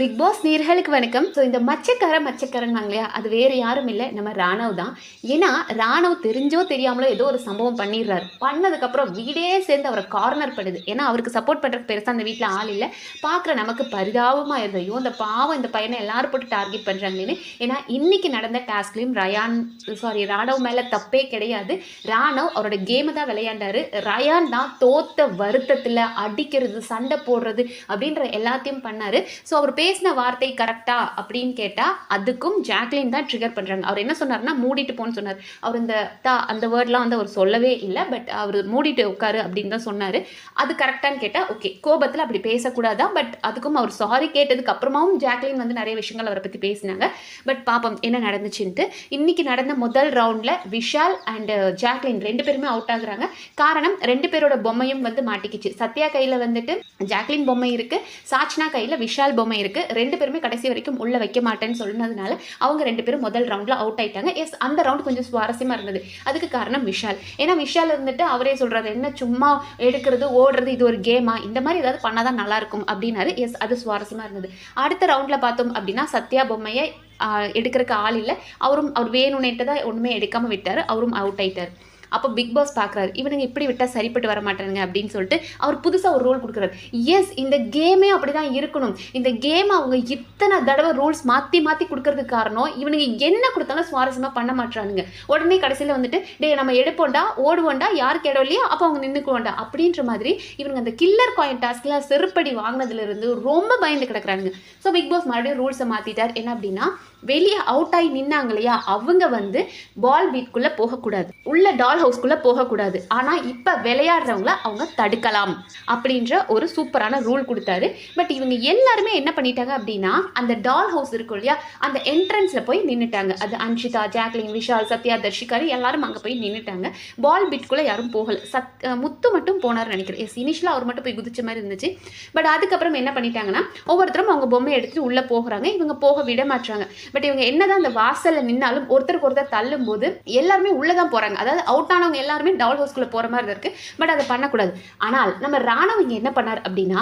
Big pass நேர்களுக்கு வணக்கம். So இந்த மச்சக்கார மச்சக்காரன் இல்லையா அது வேறு யாரும் இல்லை. நம்ம ராணவ் தான். ஏன்னா ராணவ் தெரிஞ்சோ தெரியாமலோ ஏதோ ஒரு சம்பவம் பண்ணிடுறாரு. பண்ணதுக்கப்புறம் வீடே சேர்ந்து அவரை கார்னர் பண்ணுது ஏன்னா அவருக்கு சப்போர்ட் பண்ணுறதுக்கு பெருசாக அந்த வீட்டில் ஆள் இல்லை. பார்க்குற நமக்கு பரிதாபமாக இருந்தது. ஐயோ இந்த பாவம் இந்த பையனை எல்லாரும் போட்டு டார்கெட் பண்ணுறாங்களேன்னு ஏன்னா இன்னைக்கு நடந்த டாஸ்க்லேயும் ரயான் சாரி ராணவ் மேலே தப்பே கிடையாது. ராணவ் அவரோட கேமை தான் விளையாண்டாரு. ரயான் தான் தோத்த வருத்தத்தில் அடிக்கிறது சண்டை போடுறது அப்படின்ற எல்லாத்தையும் பண்ணார். ஸோ அவர் பேசின வார்த்தை கரெக்டா அப்படின்னு கேட்டால் அதுக்கும் ஜாக்லின் தான் ட்ரிகர் பண்ணுறாங்க அவர் என்ன சொன்னார்னா மூடிட்டு போன்னு சொன்னார். அவர் இந்த தா அந்த வேர்ட்லாம் வந்து அவர் சொல்லவே இல்லை பட் அவர் மூடிட்டு உட்காரு அப்படின்னு தான் சொன்னார். அது கரெக்டான்னு கேட்டால் ஓகே கோபத்தில் அப்படி பேசக்கூடாதான் பட் அதுக்கும் அவர் சாரி கேட்டதுக்கு அப்புறமாவும் ஜாக்லின் வந்து நிறைய விஷயங்கள் அவரை பற்றி பேசினாங்க. பட் பாப்பம் என்ன நடந்துச்சுன்ட்டு. இன்னைக்கு நடந்த முதல் ரவுண்டில் விஷால் அண்ட் ஜாக்லின் ரெண்டு பேருமே அவுட் ஆகுறாங்க. காரணம் ரெண்டு பேரோட பொம்மையும் வந்து மாட்டிக்கிச்சு. சத்யா கையில் வந்துட்டு ஜாக்லின் பொம்மை இருக்குது சாச்னா கையில் விஷால் பொம்மை இருக்குது இருக்கு. ரெண்டு பேருமே கடைசி வரைக்கும் உள்ள வைக்க மாட்டேன்னு சொன்னதுனால அவங்க ரெண்டு பேரும் முதல் ரவுண்டில் அவுட் ஆயிட்டாங்க. எஸ் அந்த ரவுண்ட் கொஞ்சம் சுவாரஸ்யமா இருந்தது. அதுக்கு காரணம் விஷால். ஏன்னா விஷால் இருந்துட்டு அவரே சொல்றாரு என்ன சும்மா எடுக்கிறது ஓடுறது இது ஒரு கேமா இந்த மாதிரி ஏதாவது பண்ணாதான் நல்லா இருக்கும். அப்படின்னாரு. எஸ் அது சுவாரஸ்யமா இருந்தது. அடுத்த ரவுண்ட்ல பார்த்தோம் அப்படின்னா சத்யா பொம்மையை எடுக்கிறதுக்கு ஆள் இல்லை. அவரும் அவர் வேணும்னேட்டு தான் ஒன்றுமே எடுக்காமல் விட்டார். அவரும் அவுட் ஆயிட்டார். அப்போ பிக் பாஸ் பார்க்குறாரு இவனுங்க இப்படி விட்டால் சரிப்பட்டு வர மாட்டானுங்க அப்படின்னு சொல்லிட்டு அவர் புதுசாக ஒரு ரூல் கொடுக்குறாரு. எஸ் இந்த கேமே அப்படி தான் இருக்கணும். இந்த கேம் அவங்க இத்தனை தடவை ரூல்ஸ் மாற்றி மாற்றி கொடுக்கறதுக்கு காரணம் இவனுங்க என்ன கொடுத்தாலும் சுவாரஸ்யமாக பண்ண மாட்டானுங்க உடனே கடைசியில் வந்துட்டு டேய் நம்ம எடுப்போண்டா ஓடுவோண்டா யாருக்கு இடம் இல்லையோ அப்போ அவங்க நின்றுக்குவோண்டா அப்படின்ற மாதிரி இவனுங்க அந்த கில்லர் காயின் டாஸ்கில் செருப்படி வாங்கினதுலேருந்து ரொம்ப பயந்து கிடக்குறானுங்க. ஸோ பிக் பாஸ் மறுபடியும் ரூல்ஸை மாற்றிட்டார் என்ன அப்படின்னா வெளியே அவுட் ஆகி நின்னாங்க இல்லையா? அவங்க வந்து பால் பீட்குள்ளே போகக்கூடாது. உள்ள டால் ஹவுஸ்க்குள்ளே போகக்கூடாது. ஆனால் இப்போ விளையாடுறவங்கள அவங்க தடுக்கலாம் அப்படின்ற ஒரு சூப்பரான ரூல் கொடுத்தாரு. பட் இவங்க எல்லாருமே என்ன பண்ணிட்டாங்க அப்படின்னா அந்த டால் ஹவுஸ் இருக்கும் இல்லையா? அந்த என்ட்ரன்ஸில் போய் நின்றுட்டாங்க அது அன்ஷிதா ஜாக்லின் விஷால் சத்யா தர்ஷிகாரி எல்லாரும் அங்கே போய் நின்றுட்டாங்க பால் பீட்குள்ளே யாரும் போகலை. சத் முத்து மட்டும் போனார்னு நினைக்கிறேன். எஸ் இனிஷியலாக அவர் மட்டும் போய் குதிச்ச மாதிரி இருந்துச்சு. பட் அதுக்கப்புறம் என்ன பண்ணிட்டாங்கன்னா ஒவ்வொருத்தரும் அவங்க பொம்மையை எடுத்துட்டு உள்ளே போகிறாங்க. இவங்க போக விட மாட்டாங்க பட் இவங்க என்னதான் அந்த வாசல்ல நின்னாலும் ஒருத்தருக்கு ஒருத்தர் தள்ளும் போது எல்லாருமே உள்ளே தான் போகிறாங்க அதாவது அவுட் ஆனவங்க எல்லாருமே டவுல் ஹவுஸ்குள்ளே போகிற மாதிரி இருக்குது இருக்கு. பட் அதை பண்ணக்கூடாது. ஆனால் நம்ம ராணுவ இங்கே என்ன பண்ணார் அப்படின்னா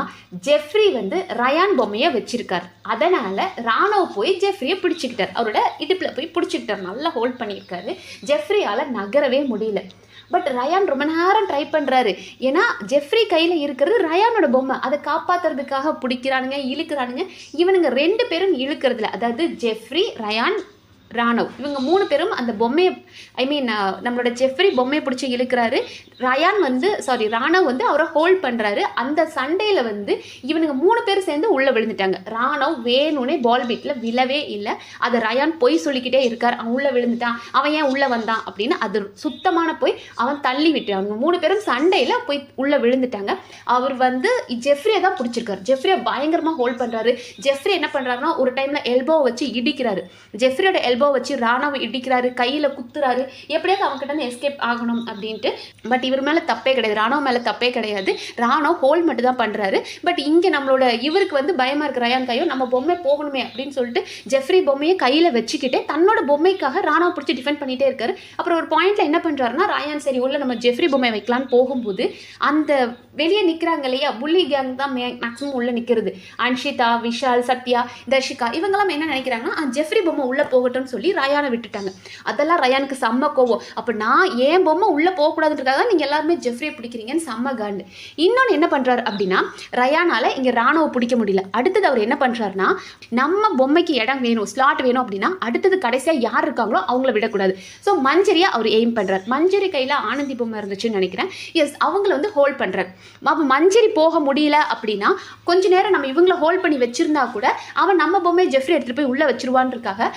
ஜெஃப்ரி வந்து ரயான் பொம்மையை வச்சிருக்கார். அதனால ராணுவ போய் ஜெஃப்ரியை பிடிச்சிக்கிட்டார். அவரோட இடுப்பில் போய் பிடிச்சிக்கிட்டார். நல்லா ஹோல்ட் பண்ணியிருக்காரு. ஜெஃப்ரியால் நகரவே முடியல. பட் ரயான் ரொம்ப நேரம் ட்ரை பண்ணுறாரு ஏன்னா ஜெஃப்ரி கையில் இருக்கிறது ரயானோட பொம்மை. அதை காப்பாத்துறதுக்காக பிடிக்கிறானுங்க இழுக்கிறானுங்க. இவனுங்க ரெண்டு பேரும் இழுக்கிறதுல அதாவது ஜெஃப்ரி ரயான் ராணவ். இவங்க மூணு பேரும் அந்த பொம்மையை ஐ மீன் நம்மளோட ஜெஃப்ரி பொம்மையை பிடிச்சி இழுக்கிறாரு. ரயான் வந்து சாரி ராணவ் வந்து அவரை ஹோல்ட் பண்ணுறாரு அந்த சண்டையில் வந்து இவனுங்க மூணு பேர் சேர்ந்து உள்ளே விழுந்துட்டாங்க. ராணவ் வேணும்னே பால் பீட்டில் விழவே இல்லை. அதை ரயான் பொய் சொல்லிக்கிட்டே இருக்கார். அவன் உள்ளே விழுந்துட்டான். அவன் ஏன் உள்ளே வந்தான் அப்படின்னு அது சுத்தமான போய் அவன் தள்ளி விட்டு அவங்க மூணு பேரும் சண்டையில் போய் உள்ளே விழுந்துட்டாங்க. அவர் வந்து ஜெஃப்ரியை தான் பிடிச்சிருக்காரு. ஜெஃப்ரியை பயங்கரமாக ஹோல்ட் பண்ணுறாரு ஜெஃப்ரி என்ன பண்ணுறாருன்னா ஒரு டைமில் எல்போவை வச்சு இடிக்கிறாரு. ஜெஃப்ரியோட எல்போ வச்சு ராணாவை இடிக்கிறாரு கையில் குத்துறாரு. எப்படியாவது அவங்ககிட்ட எஸ்கேப் ஆகணும் அப்படின்ட்டு. பட் இவர் மேலே தப்பே கிடையாது. ராணவ் மேலே தப்பே கிடையாது. ராணோ ஹோல் மட்டும் தான் பண்ணுறாரு பட் இங்கே நம்மளோட இவருக்கு வந்து பயமாக இருக்கு. ரயான் கையோ நம்ம பொம்மை போகணுமே அப்படின்னு சொல்லிட்டு ஜெஃப்ரி பொம்மையை கையில் வச்சுக்கிட்டு தன்னோட பொம்மைக்காக ராணவ் பிடிச்சி டிஃபெண்ட் பண்ணிகிட்டே இருக்காரு. அப்புறம் ஒரு பாயிண்ட்ல என்ன பண்ணுறாருன்னா ராயான் சரி உள்ள நம்ம ஜெஃப்ரி பொம்மை வைக்கலான்னு போகும்போது அந்த வெளியே நிற்கிறாங்க இல்லையா? புள்ளி கேங் தான் மேக்ஸிமம் உள்ளே நிற்கிறது அன்ஷிதா விஷால் சத்யா தர்ஷிகா இவங்கெல்லாம் என்ன நினைக்கிறாங்கன்னா ஜெஃப்ரி பொம்மை உள்ளே போகட்டும் சொல்லி ரயானை விட்டுட்டாங்க. அதெல்லாம் ரயானுக்கு செம்ம கோவம். அப்போ நான் ஏன் பொம்மை உள்ளே போகக்கூடாதுன்றதுக்காக நீங்கள் எல்லாருமே ஜெஃப்ரியை பிடிக்கிறீங்கன்னு செம்ம காண்டு. இன்னொன்று என்ன பண்ணுறாரு அப்படின்னா ரயானால இங்கே ராணுவ பிடிக்க முடியல. அடுத்தது அவர் என்ன பண்ணுறாருன்னா நம்ம பொம்மைக்கு இடம் வேணும் ஸ்லாட் வேணும் அப்படின்னா அடுத்தது கடைசியாக யார் இருக்காங்களோ அவங்கள விடக்கூடாது. ஸோ மஞ்சரியாக அவர் எய்ம் பண்ணுறார் மஞ்சரி கையில் ஆனந்தி பொம்மை இருந்துச்சுன்னு நினைக்கிறேன். எஸ் அவங்கள வந்து ஹோல்ட் பண்ணுறார் அப்போ மஞ்சரி போக முடியல அப்படின்னா கொஞ்ச நேரம் நம்ம இவங்கள ஹோல்ட் பண்ணி வச்சிருந்தா கூட அவன் நம்ம பொம்மையை ஜெஃப்ரி எடுத்துகிட்டு போய் உள்ளே வச்சிருவான்றதுக்காக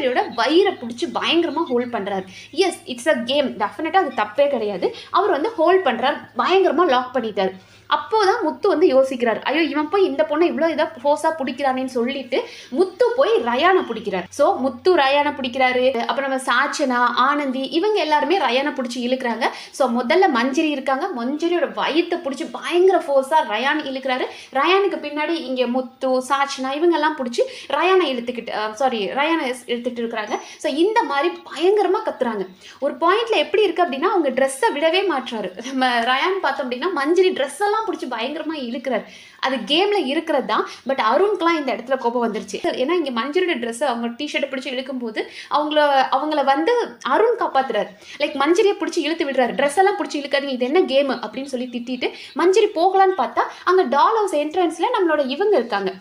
மஞ்சரியோட வயிறை பிடிச்சி பயங்கரமாக ஹோல்ட் பண்ணுறாரு எஸ் இட்ஸ் அ கேம் டெஃபினட்டாக அது தப்பே கிடையாது. அவர் வந்து ஹோல்ட் பண்ணுறார் பயங்கரமாக லாக் பண்ணிட்டார். அப்போதான் முத்து வந்து யோசிக்கிறார். ஐயோ இவன் போய் இந்த பொண்ணை இவ்வளோ இதாக ஃபோர்ஸாக பிடிக்கிறானேன்னு சொல்லிட்டு முத்து போய் ரயானை பிடிக்கிறார். ஸோ முத்து ரயானை பிடிக்கிறாரு. அப்புறம் நம்ம சாச்சனா ஆனந்தி இவங்க எல்லாருமே ரயானை பிடிச்சி இழுக்கிறாங்க. ஸோ முதல்ல மஞ்சரி இருக்காங்க. மஞ்சரியோட வயிற்றை பிடிச்சி பயங்கர ஃபோர்ஸாக ரயான் இழுக்கிறாரு. ரயானுக்கு பின்னாடி இங்கே முத்து சாச்சனா இவங்கெல்லாம் பிடிச்சி ரயானை இழுத்துக்கிட்டு சாரி ரயானை இழுத்துட்டு இருக்கிறாங்க. ஸோ இந்த மாதிரி பயங்கரமாக கத்துறாங்க. ஒரு பாயிண்ட்ல எப்படி இருக்கு அப்படின்னா அவங்க ட்ரெஸ்ஸை விடவே மாற்றாரு நம்ம ரயான் பார்த்தோம் அப்படின்னா மஞ்சரி ட்ரெஸ் எல்லாம் முத்தெல்லாம் பிடிச்சி பயங்கரமாக இழுக்கிறாரு. அது கேமில் இருக்கிறது தான் பட் அருண்க்குலாம் இந்த இடத்துல கோபம் வந்துருச்சு. ஏன்னா இங்கே மஞ்சளோட ட்ரெஸ்ஸை அவங்க டிஷர்ட்டை பிடிச்சி இழுக்கும்போது அவங்கள அவங்கள வந்து அருண் காப்பாத்துறாரு. லைக் மஞ்சரியை பிடிச்சி இழுத்து விடுறாரு. ட்ரெஸ் எல்லாம் பிடிச்சி இழுக்காதீங்க இது என்ன கேமு அப்படின்னு சொல்லி திட்டிட்டு மஞ்சரி போகலான்னு பார்த்தா அங்கே டால் ஹவுஸ் என்ட்ரன்ஸில் நம்மளோட இவங்க இருக்காங்க.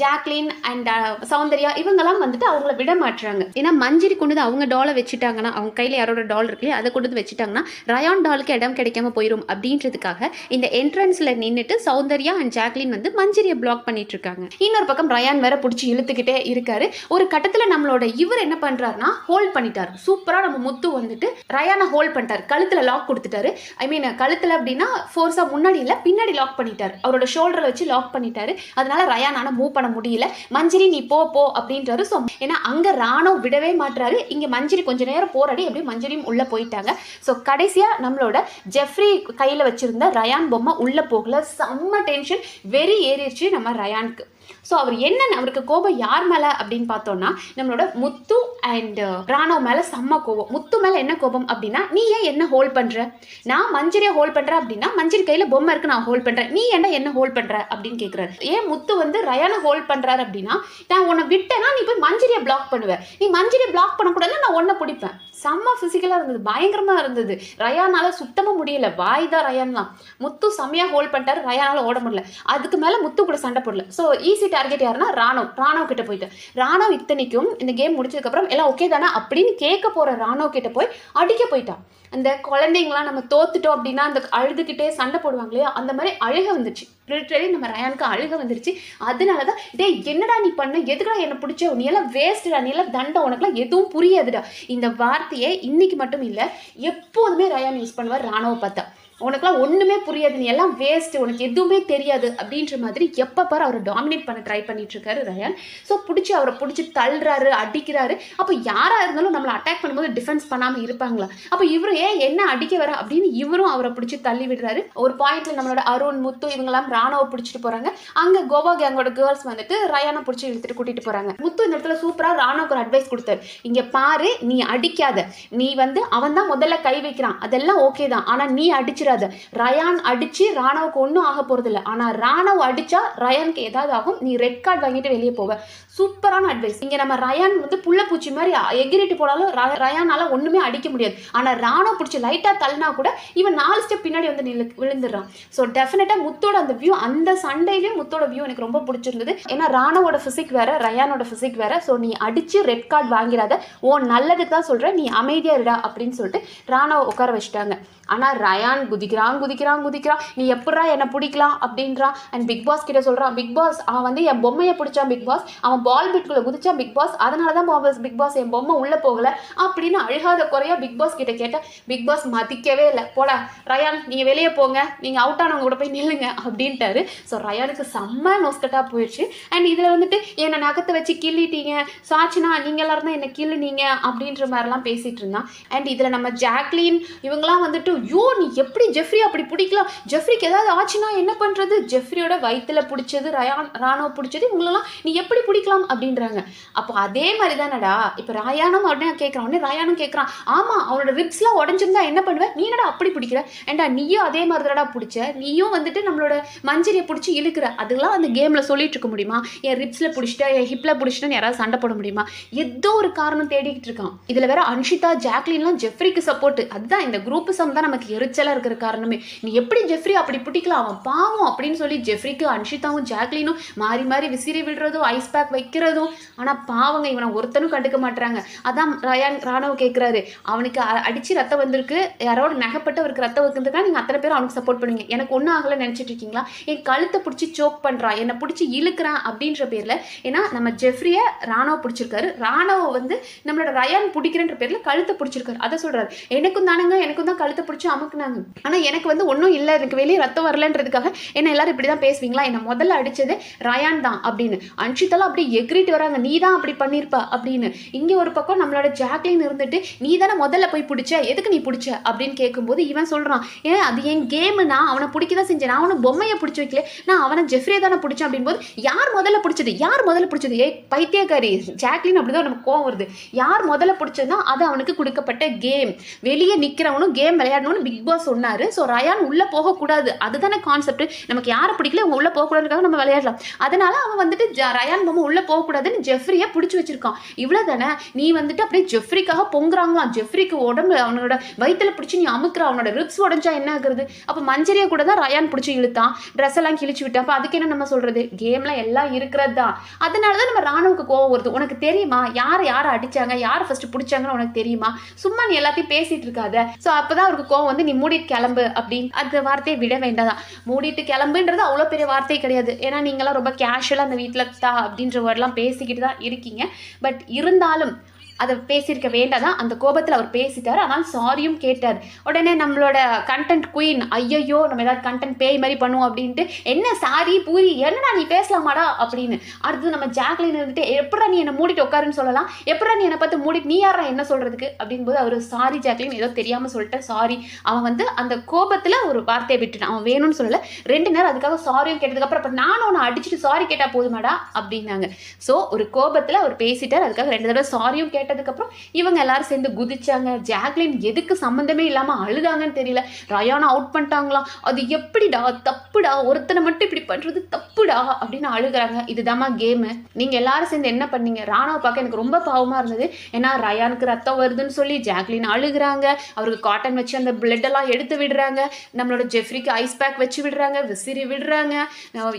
ஜாக்லின் அண்ட் சௌந்தர்யா இவங்கெல்லாம் வந்துட்டு அவங்கள விட மாட்டுறாங்க ஏன்னா மஞ்சிரி கொண்டு வந்து அவங்க டாலை வச்சுட்டாங்கன்னா அவங்க கையில் யாரோட டால் இருக்கு இல்லையா அதை கொண்டு வந்து வச்சுட்டாங்கன்னா ரயான் டாலுக்கு இடம் கிடைக்காம போயிடும் அப்படின்றதுக்காக இந்த என்ட்ரன்ஸில் நின்றுட்டு சௌந்தர்யா அண்ட் ஜாக்லின் வந்து மஞ்சிரியை பிளாக் பண்ணிட்டு இருக்காங்க இன்னொரு பக்கம் ரயான் வேற பிடிச்சி இழுத்துக்கிட்டே இருக்காரு. ஒரு கட்டத்தில் நம்மளோட இவர் என்ன பண்ணுறாருன்னா ஹோல்ட் பண்ணிட்டார். சூப்பராக நம்ம முத்து வந்துட்டு ரயானை ஹோல்ட் பண்ணிட்டார். கழுத்தில் லாக் கொடுத்துட்டாரு. ஐ மீன் கழுத்தில் அப்படின்னா ஃபோர்ஸாக முன்னாடி இல்லை பின்னாடி லாக் பண்ணிட்டார். அவரோட ஷோல்டரில் வச்சு லாக் பண்ணிட்டாரு. அதனால ரயானான மூவ் பண்ண முடியல. மஞ்சரி நீ போ போ அப்படின்றாரு ஸோ ஏன்னா அங்கே ராணவ் விடவே மாட்டுறாரு இங்கே மஞ்சரி கொஞ்ச நேரம் போராடி அப்படியே மஞ்சரியும் உள்ளே போயிட்டாங்க. ஸோ கடைசியாக நம்மளோட ஜெஃப்ரி கையில் வச்சிருந்த ரயான் பொம்மை உள்ளே போகல. செம்ம டென்ஷன் வெறி ஏறிடுச்சு நம்ம ரயானுக்கு. ஸோ அவர் என்ன அவருக்கு கோபம் யார் மேலே அப்படின்னு பார்த்தோம்னா நம்மளோட முத்து அண்ட் uh, ராணோ மேலே செம்ம கோபம். முத்து மேலே என்ன கோபம் அப்படின்னா நீ ஏன் என்ன ஹோல்ட் பண்ணுற நான் மஞ்சரியை ஹோல்ட் பண்ணுறேன் அப்படின்னா மஞ்சரி கையில் பொம்மை இருக்கு நான் ஹோல்ட் பண்ணுறேன் நீ என்ன என்ன ஹோல்ட் பண்ணுற அப்படின்னு கேட்குறாரு ஏன் முத்து வந்து ரயானை ஹோல்ட் பண்ணுறாரு அப்படின்னா நான் உன்னை விட்டேன்னா நீ போய் மஞ்சரியை பிளாக் பண்ணுவேன் நீ மஞ்சரியை பிளாக் பண்ணக்கூடாதுன்னா நான் உன்னை பிடிப்பேன். செம்ம ஃபிசிக்கலாக இருந்தது பயங்கரமாக இருந்தது. ரயானால சுத்தமாக முடியல. வாய் தான் ரயான் தான். முத்து செம்மையாக ஹோல்ட் பண்ணிட்டாரு. ரயானால ஓட முடியல. அதுக்கு மேலே முத்து கூட சண்டை போடல. ஸோ ஈஸி டார்கெட் யாருன்னா ராணவ். ராணவ் கிட்ட போயிட்டு ராணவ் இத்தனைக்கும் இந்த கேம் முடிச்சதுக்கப்புறம் எல்லாம் ஓகே தானே அப்படின்னு கேட்க போகிற ராணவ் கிட்ட போய் அடிக்க போயிட்டான் அந்த குழந்தைங்களாம் நம்ம தோத்துட்டோம் அப்படின்னா அந்த அழுதுகிட்டே சண்டை போடுவாங்க இல்லையா? அந்த மாதிரி அழுக வந்துச்சு. லிட்ரலி நம்ம ரயானுக்கு அழுக வந்துருச்சு. அதனால தான் டே என்னடா நீ பண்ண? எதுக்குடா என்னை பிடிச்ச? நீ எல்லாம் வேஸ்ட்டுடா நீ எல்லாம் தண்டை? உனக்குலாம் எதுவும் புரியாதுடா. இந்த வார்த்தையை இன்னைக்கு மட்டும் இல்லை எப்போதுமே ரயான் யூஸ் பண்ணுவார் ராணுவ பார்த்தா உனக்குலாம் ஒன்றுமே புரியாது. நீ எல்லாம் வேஸ்ட் உனக்கு எதுவுமே தெரியாது. அப்படின்ற மாதிரி எப்போ பாரு அவரை டாமினேட் பண்ண ட்ரை பண்ணிட்டு இருக்காரு ரயான் ஸோ பிடிச்சி அவரை பிடிச்சி தள்ளுறாரு அடிக்கிறாரு. அப்போ யாராக இருந்தாலும் நம்மளை அட்டாக் பண்ணும்போது டிஃபென்ஸ் பண்ணாமல் இருப்பாங்களா? அப்போ இவரும் ஏன் என்ன அடிக்க வர? அப்படின்னு இவரும் அவரை பிடிச்சி தள்ளி விடுறாரு. ஒரு பாயிண்ட்ல நம்மளோட அருண் முத்து இவங்கெல்லாம் ராணுவ பிடிச்சிட்டு போறாங்க. அங்கே கோவா கேங்கோட கேர்ள்ஸ் வந்துட்டு ரயானை பிடிச்சி இழுத்துட்டு கூட்டிட்டு போறாங்க. முத்து இந்த இடத்துல சூப்பராக ராணுவுக்கு ஒரு அட்வைஸ் கொடுத்தாரு. இங்கே பாரு நீ அடிக்காத. நீ வந்து அவன் தான் முதல்ல கை வைக்கிறான். அதெல்லாம் ஓகே தான். ஆனால் நீ அடிச்சிட அடிச்சிடாத ரயான் அடிச்சு ராணவுக்கு ஒன்றும் ஆக போறது இல்லை ராணவ் அடிச்சா ரயானுக்கு ஏதாவது ஆகும். நீ ரெட் கார்டு வாங்கிட்டு வெளியே போவ. சூப்பரான அட்வைஸ் இங்க நம்ம ரயான் வந்து புள்ள பூச்சி மாதிரி எகிரிட்டு போனாலும் ர- ரயானால ஒண்ணுமே அடிக்க முடியாது. ஆனா ராணவ் பிடிச்சி லைட்டா தள்ளினா கூட இவன் நாலு ஸ்டெப் பின்னாடி வந்து நில்லு விழுந்துடுறான். ஸோ டெஃபினட்டா முத்தோட அந்த வியூ அந்த சண்டையிலேயே முத்தோட வியூ எனக்கு ரொம்ப பிடிச்சிருந்தது. ஏன்னா ராணவோட பிசிக் வேற ரயானோட பிசிக் வேற. ஸோ நீ அடிச்சு ரெட் கார்டு வாங்கிடாத ஓ நல்லதுக்கு தான் சொல்கிறேன் நீ அமைதியா இருடா அப்படின்னு சொல்லிட்டு ராணவ உட்கார வச்சுட்டாங்க. ஆனா ரயான் குதிக்கிறான் குதிக்கிறான் குதிக்கிறான். நீ எப்படா என்ன பிடிக்கலாம் அப்படின்றான். அண்ட் பிக் பாஸ் கிட்ட சொல்றான் பிக் பாஸ் அவன் வந்து என் பொம்மையை பிடிச்சான் பிக் பாஸ் அவன் பால் பிட்குள்ள குதிச்சா பிக் பாஸ் அதனால தான் பாஸ் பிக் பாஸ் என் பொம்மை உள்ள போகல அப்படின்னு அழுகாத குறையா பிக் பாஸ் கிட்ட கேட்டா பிக் பாஸ் மதிக்கவே இல்லை. போடா ரயான் நீங்க வெளியே போங்க. நீங்க அவுட் ஆனவங்க கூட போய் நில்லுங்க. அப்படின்ட்டாரு. ஸோ ரயானுக்கு செம்ம நோஸ்கட்டா போயிடுச்சு. அண்ட் இதுல வந்துட்டு என்னை நகத்தை வச்சு கிள்ளிட்டீங்க. சாட்சினா நீங்க எல்லாரும் தான் என்ன கிள்ளுனீங்க. அப்படின்ற மாதிரிலாம் பேசிட்டு இருந்தான். அண்ட் இதுல நம்ம ஜாக்லின் இவங்களாம் வந்துட்டு ஐயோ நீ எப்படி ஜெஃப்ரி அப்படி பிடிக்கலாம்? ஜெஃப்ரிக்கு ஏதாவது ஆச்சுன்னா என்ன பண்றது? ஜெஃப்ரியோட வயிற்றுல பிடிச்சது ரயான் ராணுவ பிடிச்சது இவங்களெல்லாம் நீ எப்படி பிடிக்கலாம்? அப்படின்றாங்க. அப்போ அதே மாதிரி தானடா இப்போ ராயானும் உடனே கேட்குறான் உடனே ராயானும் கேட்குறான் ஆமாம் அவனோட ரிப்ஸ்லாம் உடஞ்சிருந்தா என்ன பண்ணுவேன் நீ என்னடா அப்படி பிடிக்கிற? ஏன்டா நீயும் அதே மாதிரி தானடா பிடிச்ச? நீயும் வந்துட்டு நம்மளோட மஞ்சரியை பிடிச்சி இழுக்கிற? அதெல்லாம் அந்த கேமில் சொல்லிட்டு இருக்க முடியுமா? என் ரிப்ஸில் பிடிச்சிட்டா என் ஹிப்பில் பிடிச்சிட்டேன்னு யாராவது சண்டை போட முடியுமா? ஏதோ ஒரு காரணம் தேடிக்கிட்டு இருக்கான். இதில் வேற அன்ஷிதா ஜாக்லின்லாம் ஜெஃப்ரிக்கு சப்போர்ட் அதுதான் இந்த குரூப் சம் தான் நமக்கு எரிச்சலாக இருக்கிற காரணமே. நீ எப்படி ஜெஃப்ரி அப்படி பிடிக்கலாம் அவன் பாவம் அப்படின்னு சொல்லி ஜெஃப்ரிக்கு அன்ஷிதாவும் ஜாக்லினும் மாறி மாறி விசிறி விடுறதும் ஐஸ் பேக் வை வைக்கிறதும் ஆனால் பாவங்க இவனை ஒருத்தனும் கண்டுக்க மாட்றாங்க. அதான் ரயான் ராணுவ கேட்குறாரு அவனுக்கு அடித்து ரத்தம் வந்திருக்கு. யாரோட நகைப்பட்டு அவருக்கு ரத்தம் வைக்கிறதுக்கா நீங்கள் அத்தனை பேரும் அவனுக்கு சப்போர்ட் பண்ணுவீங்க. எனக்கு ஒன்றும் ஆகலை நினச்சிட்டு இருக்கீங்களா? என் கழுத்தை பிடிச்சி சோக் பண்ணுறான் என்னை பிடிச்சி இழுக்கிறான் அப்படின்ற பேரில் ஏன்னா நம்ம ஜெஃப்ரியை ராணுவ பிடிச்சிருக்காரு. ராணுவ வந்து நம்மளோட ரயான் பிடிக்கிறன்ற பேரில் கழுத்தை பிடிச்சிருக்காரு. அதை சொல்கிறாரு எனக்கும் தானுங்க எனக்கும் தான் கழுத்தை பிடிச்சி அமுக்குனாங்க. ஆனால் எனக்கு வந்து ஒன்றும் இல்லை எனக்கு வெளியே ரத்தம் வரலன்றதுக்காக என்ன எல்லாரும் இப்படி தான் பேசுவீங்களா? என்னை முதல்ல அடித்தது ரயான் தான் அப்படின்னு. அன்ஷித்தாலாம் அப்படி எகிரிட்டு வராங்க நீ தான் அப்படி பண்ணியிருப்ப அப்படின்னு. இங்கே ஒரு பக்கம் நம்மளோட ஜாக்லின் இருந்துட்டு நீ தானே முதல்ல போய் பிடிச்ச? எதுக்கு நீ பிடிச்ச? அப்படின்னு கேட்கும்போது இவன் சொல்கிறான் ஏன் அது என் கேமு நான் அவனை பிடிக்க தான் செஞ்சேன். நான் அவனை பொம்மையை பிடிச்சி வைக்கல. நான் அவனை ஜெஃப்ரியை தானே பிடிச்சேன் அப்படின்போது யார் முதல்ல பிடிச்சது? யார் முதல்ல பிடிச்சது? ஏ பைத்தியக்காரி ஜாக்லின் அப்படிதான் நமக்கு கோவம் வருது. யார் முதல்ல பிடிச்சதுன்னா அது அவனுக்கு கொடுக்கப்பட்ட கேம் வெளியே நிற்கிறவனும் கேம் விளையாடணும்னு பிக் பாஸ் சொன்னார். ஸோ ரயான் உள்ளே போகக்கூடாது. அதுதானே கான்செப்ட் நமக்கு யாரை பிடிக்கல உள்ளே போகக்கூடாதுக்காக நம்ம விளையாடலாம். அதனால அவன் வந்துட்டு ரயான் பொம்மை உள்ள போகக்கூடாதுன்னு ஜெஃப்ரியை பிடிச்சி வச்சிருக்கான். இவ்வளோ தானே நீ வந்துட்டு அப்படியே ஜெஃப்ரிக்காக பொங்குறாங்களாம். ஜெஃப்ரிக்கு உடம்பு அவனோட வயிற்றில் பிடிச்சி நீ அமுக்குற அவனோட ரிப்ஸ் உடஞ்சா என்ன ஆகுறது? அப்போ மஞ்சரியை கூட தான் ரயான் பிடிச்சி இழுத்தான். ட்ரெஸ் எல்லாம் கிழிச்சு விட்டான். அப்போ அதுக்கு என்ன நம்ம சொல்றது? கேம்லாம் எல்லாம் இருக்கிறது தான். அதனால தான் நம்ம ராணுவுக்கு கோவம் வருது. உனக்கு தெரியுமா? யார் யாரை அடிச்சாங்க? யார் ஃபர்ஸ்ட் பிடிச்சாங்கன்னு உனக்கு தெரியுமா? சும்மா நீ எல்லாத்தையும் பேசிட்டு இருக்காத. ஸோ அப்பதான் அவருக்கு கோவம் வந்து நீ மூடிட்டு கிளம்பு அப்படின்னு. அந்த வார்த்தையை விட வேண்டாதான் மூடிட்டு கிளம்புன்றது அவ்வளோ பெரிய வார்த்தை கிடையாது. ஏன்னா நீங்களாம் ரொம்ப கேஷுவலாக அந்த வீட்டில் தா அப்படின்ற வேர்ட்லாம் பேசிக்கிட்டு தான் இருக்கீங்க. பட் இருந்தாலும் அதை பேசியிருக்க வேண்டாதான் அந்த கோபத்தில் அவர் பேசிட்டார். ஆனால் சாரியும் கேட்டார். உடனே நம்மளோட கண்டென்ட் குயின் ஐயையோ நம்ம ஏதாவது கண்டென்ட் பேய் மாதிரி பண்ணுவோம் அப்படின்ட்டு என்ன சாரி பூரி என்னடா நீ பேசலாமாடா? அப்படின்னு. அடுத்து நம்ம ஜாக்லின் இருந்துட்டு எப்படா நீ என்னை மூடிட்டு உட்காருன்னு சொல்லலாம்? எப்படா நீ என்னை பார்த்து மூடிட்டு நீ யாரா என்ன சொல்கிறதுக்கு அப்படின் போது அவர் சாரி ஜாக்லின் ஏதோ தெரியாமல் சொல்லிட்டு சாரி அவன் வந்து அந்த கோபத்தில் ஒரு வார்த்தையை விட்டுட்டான். அவன் வேணும்னு சொல்லலை. ரெண்டு நேரம் அதுக்காக சாரியும் கேட்டதுக்கப்புறம் அப்போ நானும் உன்னை அடிச்சுட்டு சாரி கேட்டால் போதுமாடா? அப்படின்னாங்க. ஸோ ஒரு கோபத்தில் அவர் பேசிட்டார். அதுக்காக ரெண்டு தடவை சாரியும் கேட்டார். கேட்டதுக்கப்புறம் இவங்க எல்லாரும் சேர்ந்து குதிச்சாங்க. ஜாக்லின் எதுக்கு சம்மந்தமே இல்லாமல் அழுதாங்கன்னு தெரியல. ரயானா அவுட் பண்ணிட்டாங்களாம் அது எப்படிடா? தப்புடா? ஒருத்தனை மட்டும் இப்படி பண்ணுறது தப்புடா? அப்படின்னு அழுகுறாங்க. இதுதாம்மா கேமு நீங்கள் எல்லாரும் சேர்ந்து என்ன பண்ணீங்க? ராணாவை பார்க்க எனக்கு ரொம்ப பாவமாக இருந்தது. ஏன்னா ரயானுக்கு ரத்தம் வருதுன்னு சொல்லி ஜாக்லின் அழுகுறாங்க. அவருக்கு காட்டன் வச்சு அந்த blood எல்லாம் எடுத்து விடுறாங்க. நம்மளோட ஜெஃப்ரிக்கு ஐஸ் பேக் வச்சு விடுறாங்க. விசிறி விடுறாங்க.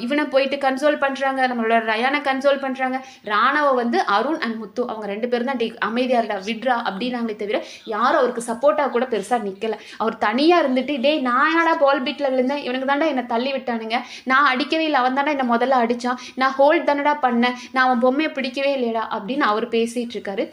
இவனை போயிட்டு கன்சோல் பண்ணுறாங்க நம்மளோட ரயானை கன்சோல் பண்ணுறாங்க ராணாவை வந்து அருண் அண்ட் முத்து அவங்க ரெண்டு பேரும் தான் டி அமைதியாக இருடா விட்ரா அப்படின்னாங்களே தவிர யாரும் அவருக்கு சப்போர்ட்டாக கூட பெருசாக நிற்கல அவர் தனியாக இருந்துட்டு டேய் நான் என்னடா பால் பீட்டில் விழுந்தேன் இவனுக்கு தாண்டா என்னை தள்ளி விட்டானுங்க. நான் அடிக்கவே இல்லை. அவன் தானே என்னை முதல்ல அடித்தான் நான் ஹோல்ட் தானடா பண்ணேன். நான் அவன் பொம்மையை பிடிக்கவே இல்லையடா அப்படின்னு அவர் பேசிகிட்டு இருக்காரு.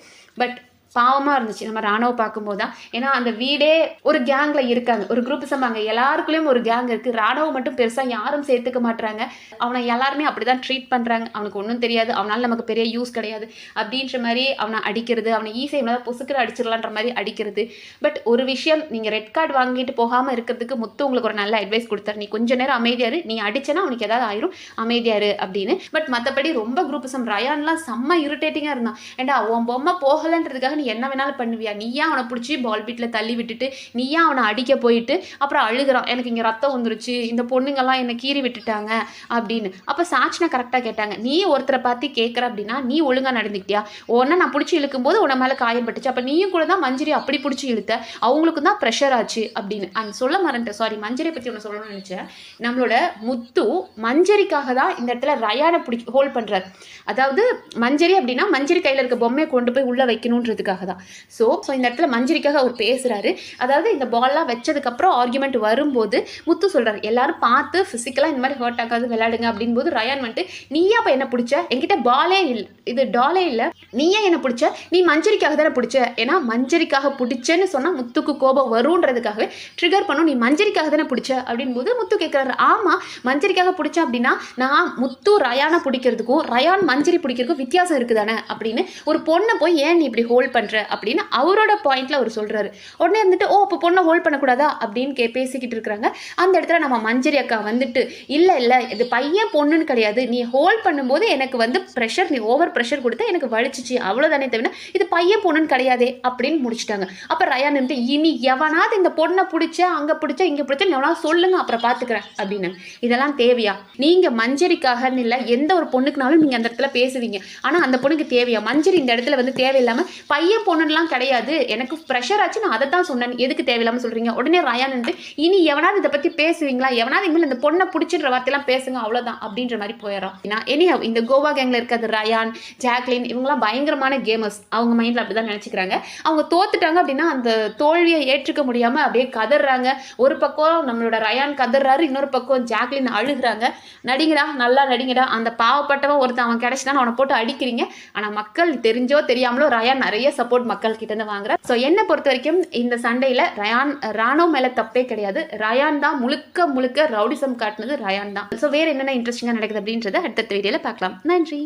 பட் பாவமாக இருந்துச்சு. நம்ம ராணுவ பார்க்கும்போது தான். ஏன்னா அந்த வீடே ஒரு கேங்கில் இருக்காங்க. ஒரு குரூப் சம்பாங்க எல்லாருக்குள்ளேயும் ஒரு கேங் இருக்குது ராணுவ மட்டும் பெருசாக யாரும் சேர்த்துக்க மாட்றாங்க. அவனை எல்லாருமே அப்படி தான் ட்ரீட் பண்ணுறாங்க அவனுக்கு ஒன்றும் தெரியாது. அவனால் நமக்கு பெரிய யூஸ் கிடையாது. அப்படின்ற மாதிரி அவனை அடிக்கிறது அவனை ஈஸியாக இவனால் பொசுக்கிற அடிச்சிடலான்ற மாதிரி அடிக்கிறது. பட் ஒரு விஷயம் நீங்கள் ரெட் கார்டு வாங்கிட்டு போகாமல் இருக்கிறதுக்கு முத்து உங்களுக்கு ஒரு நல்ல அட்வைஸ் கொடுத்தாரு. நீ கொஞ்ச நேரம் அமைதியாரு நீ அடிச்சனா அவனுக்கு ஏதாவது ஆயிரும். அமைதியாரு அப்படின்னு. பட் மற்றபடி ரொம்ப குரூப் சம். ரயான்லாம் செம்ம இரிட்டேட்டிங்காக இருந்தான். ஏண்டா உன் பொம்மை போகலைன்றதுக்காக நீ என்ன வேணாலும் பண்ணுவியா? நீயா அவனை பிடிச்சி பால் பீட்டில் தள்ளி விட்டுட்டு நீயா அவனை அடிக்க போயிட்டு அப்புறம் அழுகிறான். எனக்கு இங்கே ரத்தம் வந்துருச்சு இந்த பொண்ணுங்கெல்லாம் என்னை கீறி விட்டுட்டாங்க அப்படின்னு. அப்போ சாட்சினா கரெக்டாக கேட்டாங்க. நீ ஒருத்தரை பார்த்து கேட்குற அப்படின்னா நீ ஒழுங்காக நடந்துக்கிட்டியா? உன்னை நான் பிடிச்சி இழுக்கும்போது உன மேலே காயம் பட்டுச்சு. அப்போ நீயும் கூட தான் மஞ்சரி அப்படி பிடிச்சி இழுத்த. அவங்களுக்கு தான் ப்ரெஷர் ஆச்சு அப்படின்னு. அந்த சொல்ல மறந்துட்டேன். சாரி மஞ்சரியை பற்றி ஒன்று சொல்லணும்னு நினச்சேன். நம்மளோட முத்து மஞ்சரிக்காக தான் இந்த இடத்துல ரயானை பிடிச்சி ஹோல்ட் பண்ணுறார் அதாவது மஞ்சரி அப்படின்னா மஞ்சரி கையில் இருக்க பொம்மையை கொண்டு போய் உள்ளே வைக்கணுன்றதுக்காக தான். ஸோ ஸோ இந்த இடத்துல மஞ்சரிக்காக அவர் பேசுகிறாரு அதாவது இந்த பால்லாம் வச்சதுக்கப்புறம் ஆர்குமெண்ட் வரும்போது முத்து சொல்கிறார் எல்லாரும் பார்த்து ஃபிசிக்கலாக இந்த மாதிரி ஹர்ட் ஆகாது விளையாடுங்க அப்படின்போது ரயான் வந்துட்டு நீயா அப்போ என்ன பிடிச்ச? என்கிட்ட பாலே இல்லை இது டாலே இல்லை. நீயே என்ன பிடிச்ச? நீ மஞ்சரிக்காக தானே பிடிச்ச? ஏன்னா மஞ்சரிக்காக பிடிச்சேன்னு சொன்னால் முத்துக்கு கோபம் வரும்ன்றதுக்காக ட்ரிகர் பண்ணும் நீ மஞ்சரிக்காக தானே பிடிச்ச? அப்படின்போது முத்து கேட்குறாரு ஆமாம் மஞ்சரிக்காக பிடிச்ச அப்படின்னா நான் முத்து ரயானை பிடிக்கிறதுக்கும் ரயான் மஞ்சரி பிடிக்கிறதுக்கும் வித்தியாசம் இருக்குதானே? அப்படின்னு ஒரு பொண்ணை போய் ஏன் நீ இப்படி ஹோல்ட் பண்ணுற அப்படின்னு அவரோட பாயிண்ட்ல அவர் சொல்கிறாரு உடனே இருந்துட்டு ஓ அப்போ பொண்ணை ஹோல்ட் பண்ணக்கூடாதா? அப்படின்னு கே பேசிக்கிட்டு இருக்கிறாங்க. அந்த இடத்துல நம்ம மஞ்சரி அக்கா வந்துட்டு இல்லை இல்லை இது பையன் பொண்ணுன்னு கிடையாது. நீ ஹோல்ட் பண்ணும்போது எனக்கு வந்து ப்ரெஷர் நீ ஓவர் ப்ரெஷர் கொடுத்தா எனக்கு வலிச்சிச்சு. அவ்வளோதானே தவிர இது பையன் பொண்ணுன்னு கிடையாதே? அப்படின்னு முடிச்சிட்டாங்க. அப்போ ரயா நின்று இனி எவனாவது இந்த பொண்ணை பிடிச்ச அங்கே பிடிச்ச இங்கே பிடிச்ச எவனா சொல்லுங்க அப்புறம் பார்த்துக்கிறேன் அப்படின்னு. இதெல்லாம் தேவையா? நீங்கள் மஞ்சரிக்காகன்னு இல்லை எந்த ஒரு பொண்ணுக்குனாலும் நீங்கள் அந்த இடத்துல பேசுவீங்க. ஆனால் அந்த பொண்ணுக்கு தேவையா? மஞ்சரி இந்த இடத்துல வந்து தேவையில்லாமல் பையன் பொண்ணுலாம் கிடையாது. எனக்கு ப்ரெஷர் ஆச்சு நான் அதை தான் சொன்னேன். எதுக்கு தேவையில்லாமல் சொல்கிறீங்க உடனே ரயான் வந்து இனி எவனாவது இதை பற்றி பேசுவீங்களா? எவனாவது இனிமேல் இந்த பொண்ணை பிடிச்சின்ற வார்த்தையெல்லாம் பேசுங்க அவ்வளோதான் அப்படின்ற மாதிரி போயிடும் ஏன்னா எனி இந்த கோவா கேங்கில் இருக்கிறது ரயான் ஜாக்லின் இவங்கலாம் பயங்கரமான கேமர்ஸ் அவங்க மைண்டில் அப்படி தான் நினச்சிக்கிறாங்க. அவங்க தோத்துட்டாங்க அப்படின்னா அந்த தோல்வியை ஏற்றுக்க முடியாமல் அப்படியே கதறாங்க. ஒரு பக்கம் நம்மளோட ரயான் கதறாரு இன்னொரு பக்கம் ஜாக்லின் அழுகுறாங்க. நடிங்கடா நல்லா நடிங்கடா அந்த பாவப்பட்டவன் ஒருத்தன் அவன் கிடைச்சிட்டான் அவனை போட்டு அடிக்கிறீங்க. ஆனால் மக்கள் தெரிஞ்சோ தெரியாமலோ ரயான் நிறைய சப்போர்ட் மக்கள் கிட்ட இருந்து வாங்குறார் ஸோ என்னை பொறுத்த வரைக்கும் இந்த சண்டையில் ரயான் ராணோ மேலே தப்பே கிடையாது. ரயான் தான் முழுக்க முழுக்க ரவுடிசம் காட்டினது ரயான் தான். ஸோ வேறு என்னென்ன இன்ட்ரெஸ்டிங்காக நடக்குது அப்படின்றத அடுத்த வீடியோவில் பார்க்கலாம். நன்றி.